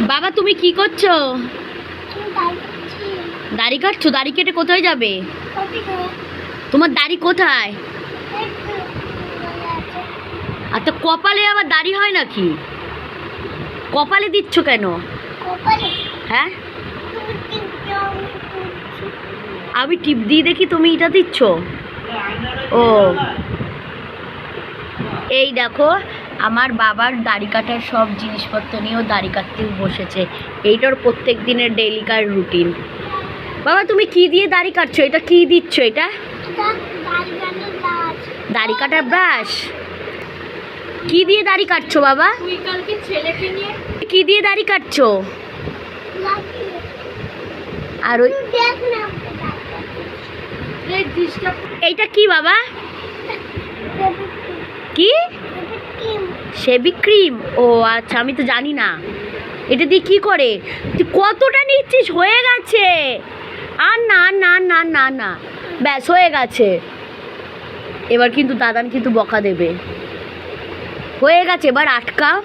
বাবা তুমি কি করছ? দাড়ি কাটছো? দাড়ি কেটে কোথায় যাবে? তোমার দাড়ি কোথায়? তো কপালে আবার দাড়ি হয় নাকি? কপালে দিচ্ছ কেন? হ্যাঁ? আমি টিপ দিয়ে দেখি তুমি এটা দিচ্ছ? ও। এই দেখো আমার বাবার দাড়ি কাটার সব জিনিসপত্র নিয়েও দাড়ি কাটতে বসেছে। এইটার প্রত্যেক দিনের ডেইলিকার রুটিন বাবা তুমি কি দিয়ে দাড়ি কাটছো? এটা কি দিচ্ছ এটা? দাড়ি কাটার ব্রাশ কি দিয়ে দাড়ি কাটছো বাবা? কি দিয়ে দাড়ি কাটছো? আর ওই এইটা কি বাবা? কি? শেবি ক্রিম? ও আচ্ছা আমি তো জানি না। এটা দিয়ে কী করে? তুই কতটা নিচ্ছিস? হয়ে গেছে। আর না না না না না। ব্যাস, হয়ে গেছে। এবার কিন্তু দাদান কিন্তু বকা দেবে। হয়ে গেছে, এবার আটকা।